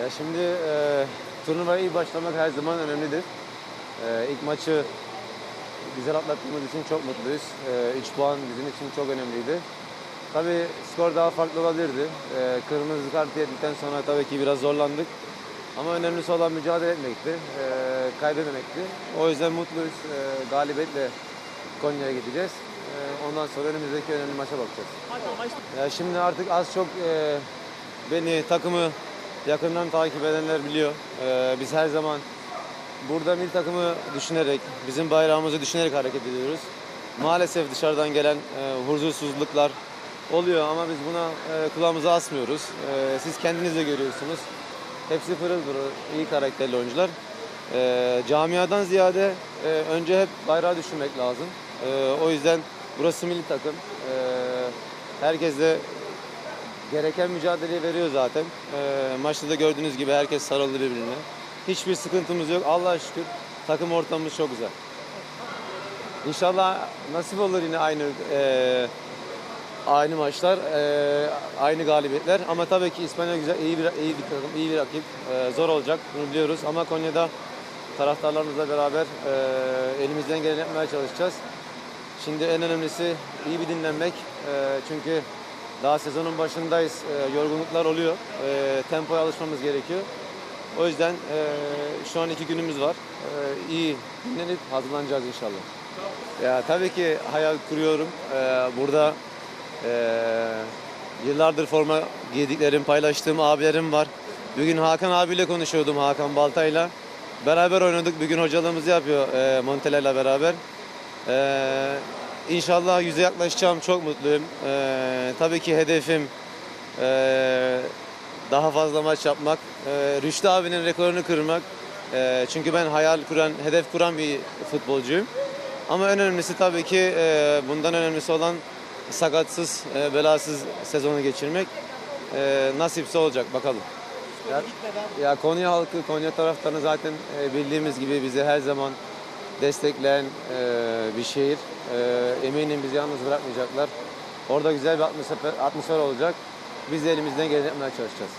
Ya şimdi e, turnuvaya iyi başlamak her zaman önemlidir. E, ilk maçı güzel atlattığımız için çok mutluyuz. 3 puan bizim için çok önemliydi. Tabii skor daha farklı olabilirdi. E, kırmızı kart yedikten sonra tabii ki biraz zorlandık. Ama önemlisi olan mücadele etmekti, e, kaybetmemekti. O yüzden mutluyuz. E, galibiyetle Konya'ya gideceğiz. E, ondan sonra önümüzdeki önemli maça bakacağız. Ya şimdi artık az çok e, beni, takımı yakından takip edenler biliyor. E, biz her zaman burada milli takımı düşünerek, bizim bayrağımızı düşünerek hareket ediyoruz. Maalesef dışarıdan gelen e, huzursuzluklar oluyor ama biz buna e, kulağımızı asmıyoruz. E, siz kendiniz de görüyorsunuz. Hepsi pırıl pırıl, iyi karakterli oyuncular. E, camiadan ziyade e, önce hep bayrağı düşünmek lazım. E, o yüzden burası milli takım. E, herkes de gereken mücadeleyi veriyor zaten. E, maçta da gördüğünüz gibi herkes sarıldı birbirine. Hiçbir sıkıntımız yok. Allah'a şükür takım ortamımız çok güzel. İnşallah nasip olur yine aynı e, aynı maçlar, e, aynı galibiyetler. Ama tabii ki İspanya güzel, iyi bir iyi bir takım, iyi bir rakip. E, zor olacak, bunu biliyoruz. Ama Konya'da taraftarlarımızla beraber e, elimizden geleni yapmaya çalışacağız. Şimdi en önemlisi iyi bir dinlenmek. E, çünkü daha sezonun başındayız. E, yorgunluklar oluyor. E, tempoya alışmamız gerekiyor. O yüzden e, şu an iki günümüz var. E, iyi dinlenip hazırlanacağız inşallah. Ya tabii ki hayal kuruyorum. Ee, burada ee, yıllardır forma giydiklerim, paylaştığım abilerim var. Bugün Hakan abiyle konuşuyordum, Hakan Balta'yla. Beraber oynadık, bugün hocalığımızı yapıyor e, Montella'yla beraber. Ee, inşallah yüze yaklaşacağım, çok mutluyum. Ee, tabii ki hedefim ee, daha fazla maç yapmak. Ee, Rüştü abinin rekorunu kırmak. Ee, çünkü ben hayal kuran, hedef kuran bir futbolcuyum. Ama en önemlisi tabii ki e, bundan önemlisi olan sakatsız, e, belasız sezonu geçirmek. E, nasipse olacak bakalım. Ya, ya Konya halkı, Konya taraftarı zaten e, bildiğimiz gibi bizi her zaman destekleyen e, bir şehir. E, eminim bizi yalnız bırakmayacaklar. Orada güzel bir atmosfer, atmosfer olacak. Biz de elimizden geleni yapmaya çalışacağız.